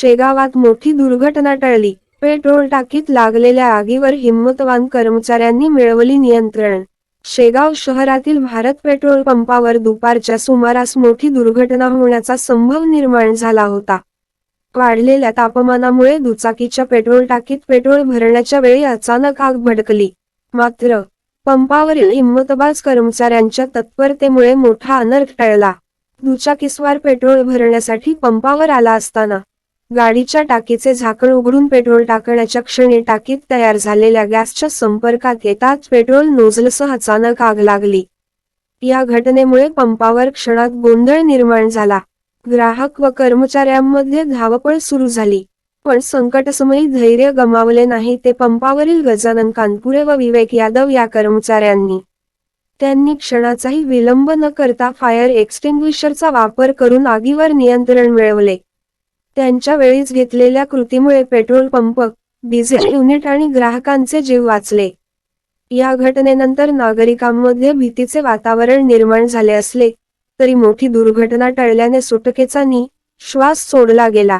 शेगावात मोठी दुर्घटना टळली. पेट्रोल टाकीत लागलेल्या आगीवर हिंमतवान कर्मचाऱ्यांनी मिळवली नियंत्रण. शेगाव शहरातील भारत पेट्रोल पंपावर दुपारच्या सुमारास मोठी दुर्घटना होण्याचा संभव निर्माण झाला होता. वाढलेल्या तापमानामुळे दुचाकीच्या पेट्रोल टाकीत पेट्रोल भरण्याच्या वेळी अचानक आग भडकली. मात्र पंपावरील हिंमतबाज कर्मचाऱ्यांच्या तत्परतेमुळे मोठा अनर्थ टळला. दुचाकीस्वार पेट्रोल भरण्यासाठी पंपावर आला असताना गाडीच्या टाकीचे झाकण उघडून पेट्रोल टाकण्याच्या क्षणी टाकीत तयार झालेल्या गॅसच्या संपर्कात येताच पेट्रोल नोझलसह अचानक आग लागली. या घटनेमुळे पंपावर क्षणात गोंधळ निर्माण झाला. ग्राहक व कर्मचाऱ्यांमध्ये धावपळ सुरू झाली. पण संकटसमयी धैर्य गमावले नाही ते पंपावरील गजानन कानपुरे व विवेक यादव या कर्मचाऱ्यांनी. त्यांनी क्षणाचाही विलंब न करता फायर एक्सटिंग्विशरचा वापर करून आगीवर नियंत्रण मिळवले. त्यांच्या वेळीच घेतलेल्या कृतीमुळे पेट्रोल पंप डिझेल युनिट आणि ग्राहकांचे जीव वाचले. या घटनेनंतर नागरिकांमध्ये भीतीचे वातावरण निर्माण झाले असले तरी मोठी दुर्घटना टळल्याने सुटकेचा नि श्वास सोडला गेला.